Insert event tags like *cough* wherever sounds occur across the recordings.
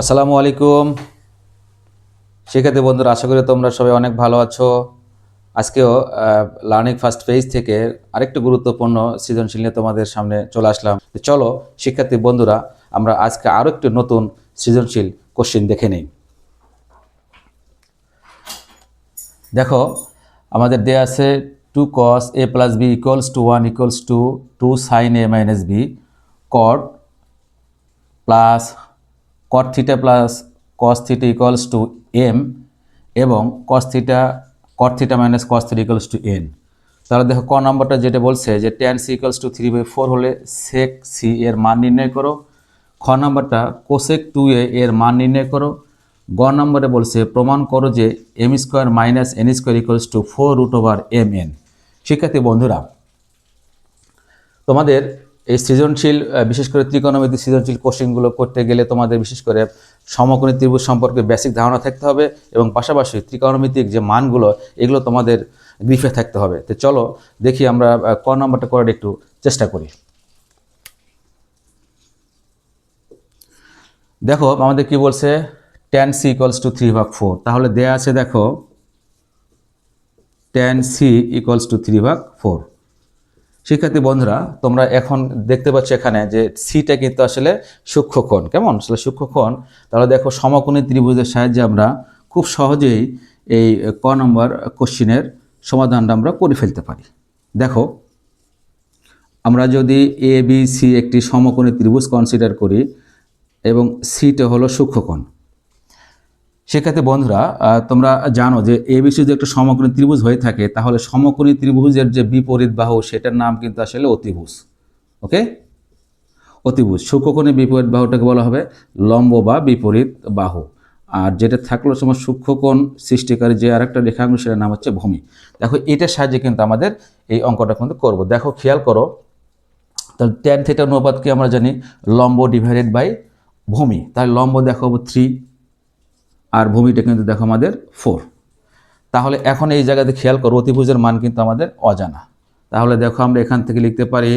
আসসালামু আলাইকুম। শিক্ষার্থী বন্ধুরা, আশা করি তোমরা সবাই অনেক ভালো আছো। আজকেও লার্নিং ফার্স্ট পেজ থেকে আরেকটু গুরুত্বপূর্ণ সৃজনশীল নিয়ে তোমাদের সামনে চলে আসলাম। চলো, শিক্ষার্থী বন্ধুরা, আমরা আজকে আরও একটি নতুন সৃজনশীল কোশ্চেন দেখে নিই। দেখো, আমাদের দেয়া আছে two cos A plus B equals to one equals to two sin A minus B cot plus cot theta plus cos theta equals to M এবং cos theta cot theta minus cos theta to N তাহলে দেখো ক নম্বরটা যেটা বলছে যে tan C equals to three by four হলে sec C এর মান নির্ণয় করো। খ নম্বরটা কোসেক টু এ এর মান নির্ণয় করো। গ নম্বরে বলছে প্রমাণ করো যে M square minus N square equals to four root over M N শিক্ষার্থী বন্ধুরা, তোমাদের এই সৃজনশীল বিশেষ করে ত্রিকোণমিতি সৃজনশীল কোশ্চেনগুলো করতে গেলে তোমাদের বিশেষ করে সমকোণী ত্রিভুজ সম্পর্কে বেসিক ধারণা থাকতে হবে এবং পাশাপাশি ত্রিকোণমিতিক যে মানগুলো, এগুলো তোমাদের গ্রিফে থাকতে হবে। তো চলো দেখি আমরা ক নম্বরটা করার একটু চেষ্টা করি। দেখো, আমাদের কি বলছে? Tan C equals to three ভাগ ফোর তাহলে দেয়া আছে, দেখো tan C equals to three ভাগ ফোর শিক্ষার্থী বন্ধুরা, তোমরা এখন দেখতে পাচ্ছ এখানে যে সিটা কিন্তু আসলে সূক্ষ্মকোণ কেমন? আসলে সূক্ষ্মকোণ তাহলে দেখো সমকোণী ত্রিভুজের সাহায্যে আমরা খুব সহজেই এই ক নম্বর কোশ্চিনের সমাধানটা আমরা করে ফেলতে পারি। দেখো, আমরা যদি এ, বি, সি একটি সমকোণী ত্রিভুজ কনসিডার করি এবং সিটা হলো সূক্ষ্মকোণ সেক্ষেত্রে বন্ধুরা তোমরা জানো যে এবিসি যদি একটা সমকোণী ত্রিভুজ হয়ে থাকে, তাহলে সমকোণী ত্রিভুজের যে বিপরীত বাহু, সেটার নাম কিন্তু আসলে অতিভুজ, ওকে? অতিভুজ সূক্ষ্মকোণী বিপরীত বাহুটাকে বলা হবে লম্ব বা বিপরীত বাহু। আর যেটা থাকল সময় সূক্ষ্মকোণ সৃষ্টিকারী যে আরেকটা রেখাংশ সেটার নাম হচ্ছে ভূমি। দেখো, এটার সাহায্যে কিন্তু আমাদের এই অঙ্কটা কিন্তু করব। দেখো, খেয়াল করো, তাহলে ট্যান থিটা অনুপাতকে আমরা জানি লম্ব ডিভাইডেড বাই ভূমি। তাহলে লম্ব দেখো থ্রি আর ভূমিটা কিন্তু দেখো আমাদের ফোর তাহলে এখন এই জায়গাতে খেয়াল করো অতিভুজের মান কিন্তু আমাদের অজানা। তাহলে দেখো আমরা এখান থেকে লিখতে পারি,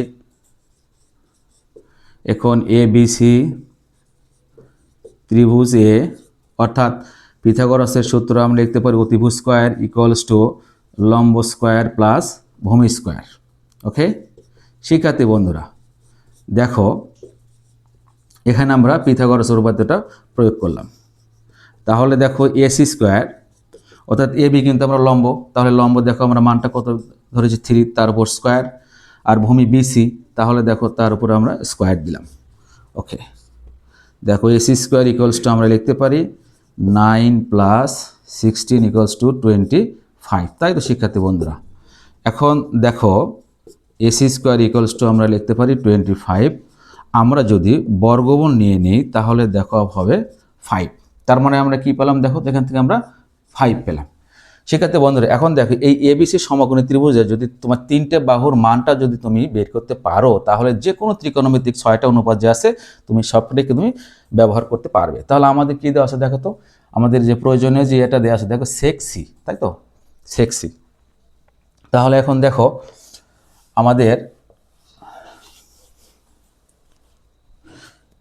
এখন এ বি সি ত্রিভুজ এ অর্থাৎ পিথাগোরাসের সূত্র আমরা লিখতে পারি অতিভুজ স্কোয়ার ইকুয়ালস টু লম্ব স্কোয়ার প্লাস ভূমি স্কোয়ার ওকে শিক্ষার্থী বন্ধুরা, দেখো, এখানে আমরা পিথাগোরাসের উপাদ্যটা প্রয়োগ করলাম। তাহলে দেখো এসি স্কোয়ার, অর্থাৎ এ বি কিন্তু আমরা লম্ব, তাহলে লম্ব দেখো আমরা মানটা কত ধরেছি থ্রি, তার উপর স্কোয়ার, আর ভূমি বিসি তাহলে দেখো তার উপর আমরা স্কোয়ার দিলাম। ওকে, দেখো এসি স্কোয়ার ইকুয়ালস টু আমরা লিখতে পারি nine plus sixteen equals to twenty five তাই তো শিক্ষার্থী বন্ধুরা? এখন দেখো এসি স্কোয়ার ইকুয়ালস টু আমরা লিখতে পারি টোয়েন্টি ফাইভ আমরা যদি বর্গমূল নিয়ে নিই তাহলে দেখো হবে ফাইভ তার মানে আমরা কি পেলাম? দেখো, এখান থেকে আমরা ফাইভ পেলাম। সেক্ষেত্রে বন্ধুরা, এখন দেখো, এই এবিসি সমকোণী ত্রিভুজে যদি তোমার তিনটে বাহুর মানটা যদি তুমি বের করতে পারো, তাহলে যে কোনো ত্রিকোণমিতিক ছয়টা অনুপাত যে আছে, তুমি সবটাকে তুমি ব্যবহার করতে পারবে। তাহলে আমাদের কী দেওয়া আছে দেখো তো? আমাদের যে প্রয়োজনীয় যে এটা দেওয়া আছে, দেখো সেক্সি তাই তো? সেক্সি তাহলে এখন দেখো, আমাদের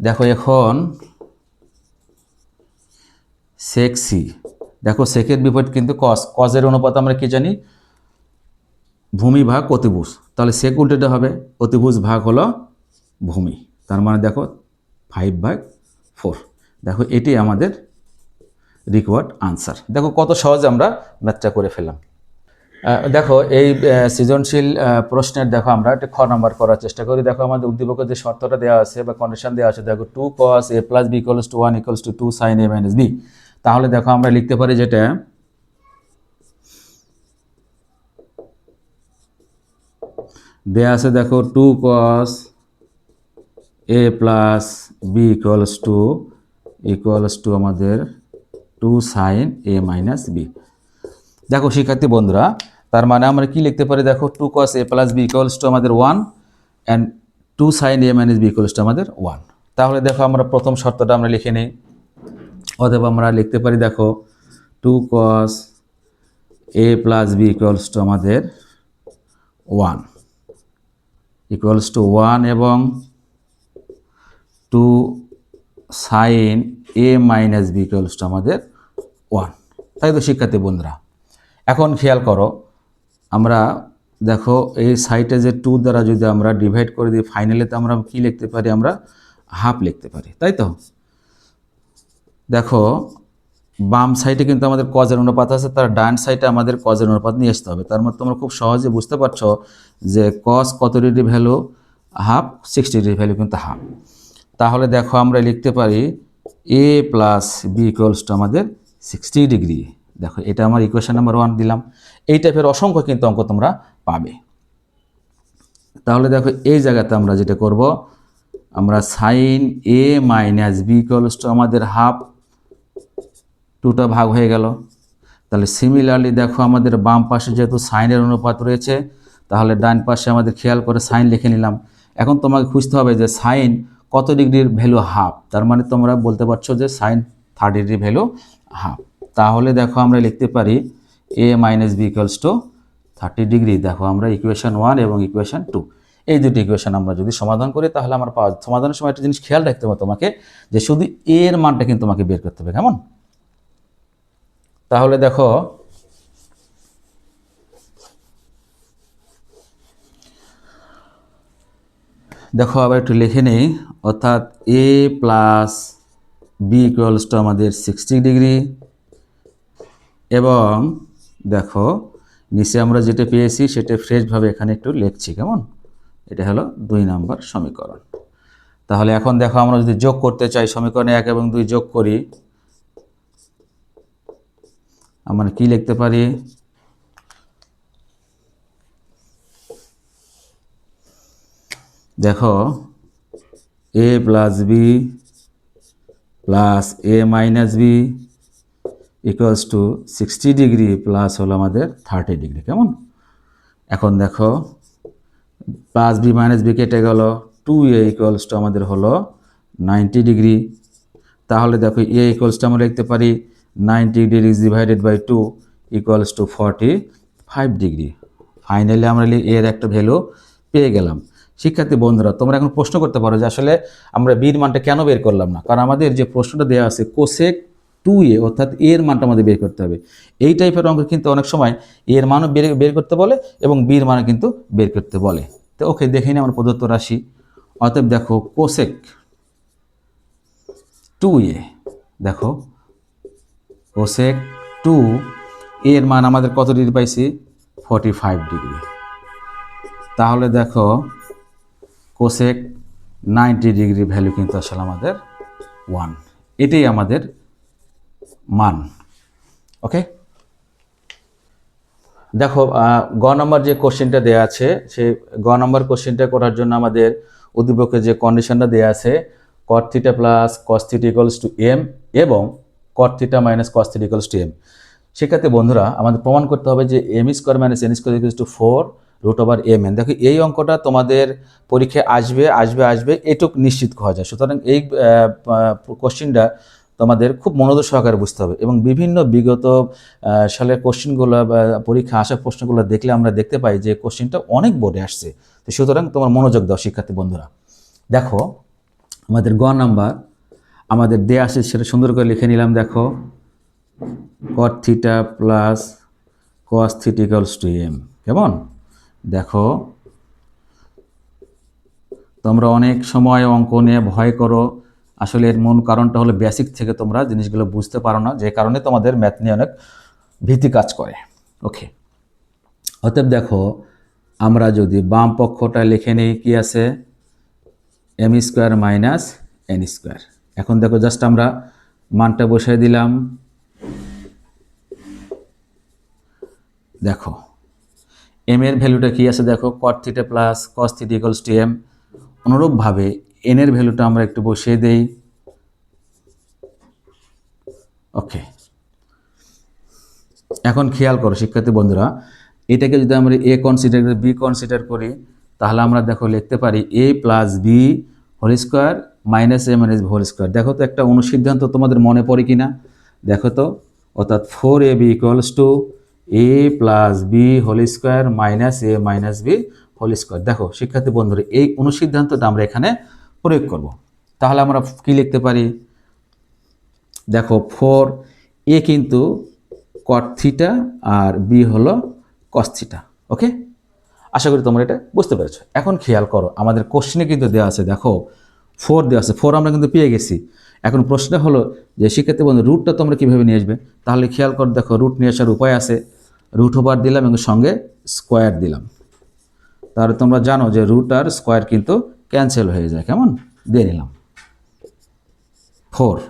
দেখো, এখন সেক্সি দেখো সেকের বিপরীত কিন্তু কস কজের অনুপাত আমরা কি জানি? ভূমি ভাগ অতিভুজ। তাহলে সেক উল্টেটা হবে, অতিভুজ ভাগ হলো ভূমি। তার মানে দেখো ফাইভ ভাগ ফোর দেখো এটি আমাদের রিকোয়ার্ড আনসার দেখো কত সহজে আমরা ম্যাথটা করে ফেললাম। দেখো এই সৃজনশীল প্রশ্নের দেখো আমরা একটা খ নাম্বার করার চেষ্টা করি। দেখো আমাদের উদ্দীপকের যে শর্তটা দেওয়া আছে বা কন্ডিশন দেওয়া আছে, দেখো two cos A plus B equals to one equals to two sin A minus B তাহলে দেখো আমরা লিখতে পারি যেটা, দেয়া আছে দেখো two cos A plus B equals to equals to আমাদের two sin A minus B দেখো শিক্ষার্থী বন্ধুরা, তার মানে আমরা কি লিখতে পারি? দেখো two cos A plus B equals to আমাদের one and two sin A minus B equals to আমাদের ওয়ান তাহলে দেখো আমরা প্রথম শর্তটা আমরা লিখে নিই। অথবা আমরা লিখতে পারি, দেখো two cos A plus B equals to আমাদের ওয়ান ইকুয়ালস টু ওয়ান এবং two sin A minus B equals to আমাদের ওয়ান তাই তো শিক্ষার্থী বন্ধুরা, এখন খেয়াল করো, আমরা দেখো, এই সাইটে যে টু দ্বারা যদি আমরা ডিভাইড করে দিই ফাইনালে তো আমরা কী লিখতে পারি, আমরা হাফ লিখতে পারি, তাই তো? দেখো, বাম সাইডে কিন্তু আমাদের কজের অনুপাত আছে, তার ডান সাইডে আমাদের কজের অনুপাত নিয়ে আসতে হবে। তার মধ্যে তোমরা খুব সহজে বুঝতে পারছ যে কস কত degree value half sixty degree value কিন্তু হাফ তাহলে দেখো আমরা লিখতে পারি A plus B equals to আমাদের সিক্সটি ডিগ্রি দেখো, এটা আমার ইকুয়েশন নাম্বার ওয়ান দিলাম। এই টাইপের অসংখ্য কিন্তু অঙ্ক তোমরা পাবে। তাহলে দেখো, এই জায়গাতে আমরা যেটা করব, আমরা sin A minus B equals to আমাদের হাফ টুটা ভাগ হয়ে গেল। তাহলে সিমিলারলি দেখো আমাদের বাম পাশে যেহেতু সাইনের অনুপাত রয়েছে, তাহলে ডান পাশে আমাদের খেয়াল করে সাইন লিখে নিলাম। এখন তোমাকে খুঁজতে হবে যে সাইন কত ডিগ্রির ভ্যালু হাফ? তার মানে তোমরা বলতে পারছ যে sin third degree value half. তাহলে দেখো আমরা লিখতে পারি A minus B equals to thirty degree. দেখো আমরা ইকুয়েশন ওয়ান এবং ইকুয়েশন টু এই দুটি ইকুয়েশন আমরা যদি সমাধান করি, তাহলে আমরা পাওয়া সমাধানের সময় একটা জিনিস খেয়াল রাখতে হবে তোমাকে, যে শুধু এর মানটা কিন্তু তোমাকে বের করতে হবে। কেমন? তাহলে দেখো দেখো আবার একটু লিখে নেই, অর্থাৎ A plus B equals to আমাদের সিক্সটি ডিগ্রি এবং দেখো, নিচে আমরা যেটা পেয়েছি সেটা ফ্রেশভাবে এখানে একটু লিখছি, কেমন? এটা হলো দুই নাম্বার সমীকরণ। তাহলে এখন দেখো আমরা যদি যোগ করতে চাই সমীকরণে এক এবং দুই যোগ করি আমরা কি লিখতে পারি? দেখো A plus B plus A minus B equals to sixty degree plus হলো আমাদের থার্টি ডিগ্রি কেমন? এখন দেখো প্লাস বি মাইনাস বি কেটে গেল টু এ ইকুয়ালস টু আমাদের হলো নাইনটি ডিগ্রি তাহলে দেখো এ ইকুয়ালস টু আমরা লিখতে পারি ninety degree is divided by two equals to forty five degree finally আমরা এর একটা ভ্যালু পেয়ে গেলাম। শিক্ষার্থী বন্ধুরা, তোমরা এখন প্রশ্ন করতে পারো যে আসলে আমরা বির মানটা কেন বের করলাম না? কারণ আমাদের যে প্রশ্নটা দেওয়া আছে কোসেক টু এ অর্থাৎ এর মানটা আমাদের বের করতে হবে। এই টাইপের অঙ্ক কিন্তু অনেক সময় এর মানও বের বের করতে বলে এবং বির মানও কিন্তু বের করতে বলে। তো ওকে দেখে নিই আমার প্রদত্ত রাশি। অতএব দেখো কোসেক টু এ দেখো কোসেক টু, এর মান আমাদের কত ডিগ্রি পাইছি? ফর্টি ফাইভ ডিগ্রি তাহলে দেখো, কোসেক নাইনটি ডিগ্রি ভ্যালু কিন্তু আসলে আমাদের ওয়ান এটাই আমাদের মান। ওকে দেখো গ নম্বর যে কোশ্চেনটা দেওয়া আছে সে গ নম্বর কোশ্চেনটা করার জন্য আমাদের উদ্দীপকে যে কন্ডিশনটা দেওয়া আছে cot plus cos to M এবং cot theta minus cos theta to M সেক্ষেত্রে বন্ধুরা, আমাদের প্রমাণ করতে হবে যে M square minus N square equals to four root over M N দেখো, এই অঙ্কটা তোমাদের পরীক্ষায় আসবে আসবে আসবে, এটুক নিশ্চিত হওয়া যায়। সুতরাং এই কোশ্চেনটা তোমাদের খুব মনোযোগ সহকারে বুঝতে হবে এবং বিভিন্ন বিগত সালের কোশ্চেনগুলো পরীক্ষা আসা প্রশ্নগুলো দেখলে আমরা দেখতে পাই যে কোশ্চেনটা অনেক বোর্ডে আসছে। তো সুতরাং তোমার মনোযোগ দাও শিক্ষার্থী বন্ধুরা। দেখো, আমাদের গ নাম্বার আমাদের দেয়া আছে, সেটা সুন্দর করে লিখে নিলাম, দেখো। Cot theta plus cos theta equals to M কেমন? দেখো, তোমরা অনেক সময় অঙ্ক নিয়ে ভয় করো। আসলে এর মূল কারণটা হলো বেসিক থেকে তোমরা জিনিসগুলো বুঝতে পারো না, যে কারণে তোমাদের ম্যাথ নিয়ে অনেক ভীতি কাজ করে। ওকে অতএব দেখো, আমরা যদি বাম পক্ষটা লিখে নিই, কি আছে? M square minus N square এখন দেখো জাস্ট আমরা মানটা বসাই দিলাম। দেখো এম এর ভ্যালুটা কি আছে দেখো? Cot theta plus cos theta equals to M অনুরূপভাবে এন এর ভ্যালুটা আমরা একটু বসিয়ে দেই। ওকে। এখন খেয়াল করো শিক্ষার্থী বন্ধুরা, এটাকে যদি আমরা এ কনসিডার বি কনসিডার করি, তাহলে আমরা দেখো লিখতে পারি A plus B whole square minus A minus whole square. দেখো তো একটা অনুসিদ্ধান্ত তোমাদের মনে পড়ে কি না দেখো তো, অর্থাৎ four A B equals to A plus B whole square minus A minus B whole square দেখো, শিক্ষার্থী বন্ধুরা, এই অনুসিদ্ধান্তটা আমরা এখানে প্রয়োগ করব। তাহলে আমরা কি লিখতে পারি? দেখো ফোর এ কিন্তু কট থিটা আর বি হলো কস থিটা ওকে আশা করি তোমরা এটা বুঝতে পেরেছ। এখন খেয়াল করো, আমাদের কোশ্চেনে কিন্তু দেওয়া আছে, দেখো ফোর দেওয়া আছে। ফোর আমরা কিন্তু পেয়ে গেছি। এখন প্রশ্ন হলো যে শিক্ষার্থী বন্ধু রুটটা তোমরা কীভাবে নিয়ে আসবে? তাহলে খেয়াল করো, দেখো রুট নিয়ে আসার উপায় আছে। রুট ওভার দিলাম এবং সঙ্গে স্কোয়ার দিলাম। তাহলে তোমরা জানো যে রুট আর স্কোয়ার কিন্তু ক্যান্সেল হয়ে যায়। কেমন? দিয়ে নিলাম। ফোর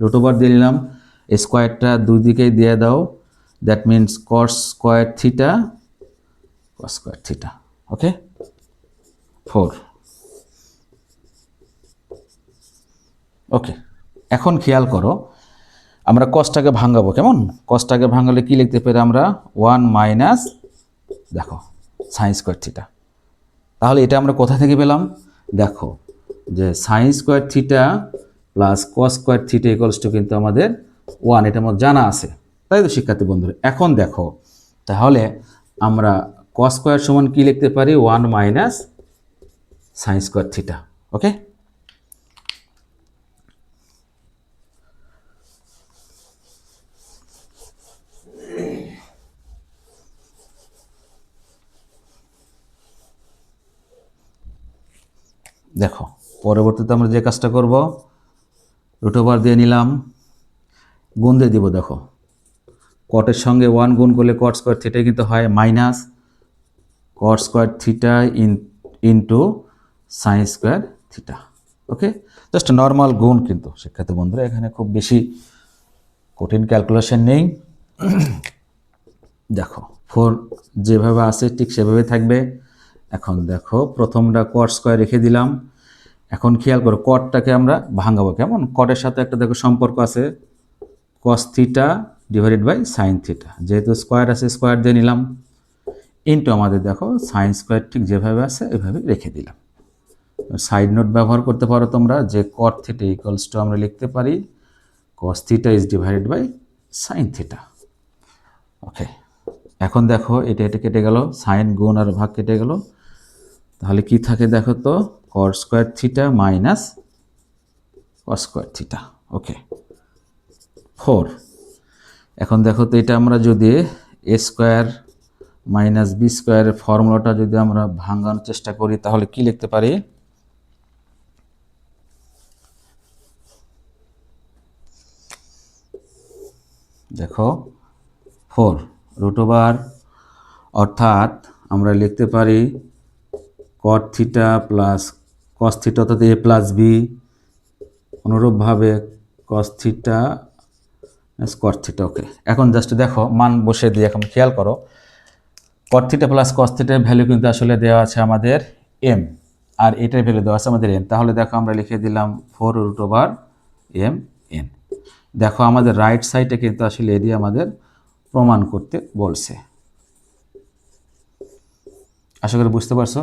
রুট ওভার দিয়ে নিলাম। স্কোয়ারটা দুই দিকেই দিয়ে দাও। That means cos square theta cos square theta okay four okay এখন খেয়াল করো, আমরা কসটাকে ভাঙাবো, কেমন? কসটাকে ভাঙালে কি লিখতে পারি আমরা? ওয়ান মাইনাস দেখো সাইন স্কোয়ার থিটা তাহলে এটা আমরা কোথা থেকে পেলাম? দেখো, যে sin square theta plus cos square theta equals to কিন্তু আমাদের ওয়ান এটা আমার জানা আছে। তাই তো, শিক্ষার্থী বন্ধুরা? এখন দেখো, তাহলে আমরা কস স্কোয়ার সমান কি লিখতে পারি? One minus sin square theta okay দেখো, পরবর্তীতে আমরা যে কাজটা করব রুট ওভার দিয়ে নিলাম, গুণ দিয়ে দিব, দেখো। কটের সঙ্গে ওয়ান গুণ করলে কট স্কোয়ার থিটা কিন্তু হয় minus cot square theta in into sin square theta okay just normal গুণ কিন্তু, শিক্ষার্থী বন্ধুরা, এখানে খুব বেশি কঠিন ক্যালকুলেশন নেই। *clears throat* দেখো ফোর যেভাবে আছে, ঠিক সেভাবে থাকবে। এখন দেখো, প্রথমটা কট স্কোয়ার রেখে দিলাম। এখন খেয়াল করো কটটাকে আমরা ভাঙাবো কেমন? কটের সাথে একটা দেখো সম্পর্ক আছে cos theta divided by sin theta যেহেতু স্কোয়ার আছে স্কোয়ার দিয়ে নিলাম। ইন্টু আমাদের দেখো সাইন স্কোয়ার ঠিক যেভাবে আছে ওইভাবে রেখে দিলাম। সাইড নোট ব্যবহার করতে পারো তোমরা যে কট থিটা ইকুয়ালস টু আমরা লিখতে পারি cos theta is divided by sin theta okay এখন দেখো, এটা এটা কেটে গেল সাইন গুণ আর ভাগ কেটে গেল। তাহলে কি থাকে দেখো তো? Cot square theta minus cos square theta okay four এখন দেখো তো এটা আমরা যদি এ স্কোয়ার মাইনাস বি স্কোয়ারের ফর্মুলাটা যদি আমরা ভাঙানোর চেষ্টা করি, তাহলে কি লিখতে পারি? দেখো ফোর রুট ওভার অর্থাৎ আমরা লিখতে পারি cot theta plus cos theta অর্থাৎ এ প্লাস বি অনুরূপভাবে cos theta cot theta okay এখন জাস্ট দেখো, মান বসে দিয়ে এখন খেয়াল করো। কট থিটা প্লাস কস থিটার ভ্যালু কিন্তু আসলে দেওয়া আছে আমাদের এম আর এটার ভ্যালু দেওয়া আছে আমাদের এন তাহলে দেখো আমরা লিখে দিলাম four root over M N দেখো আমাদের রাইট সাইডে কিন্তু আসলে এটি আমাদের প্রমাণ করতে বলছে। আশা করি বুঝতে পারছ?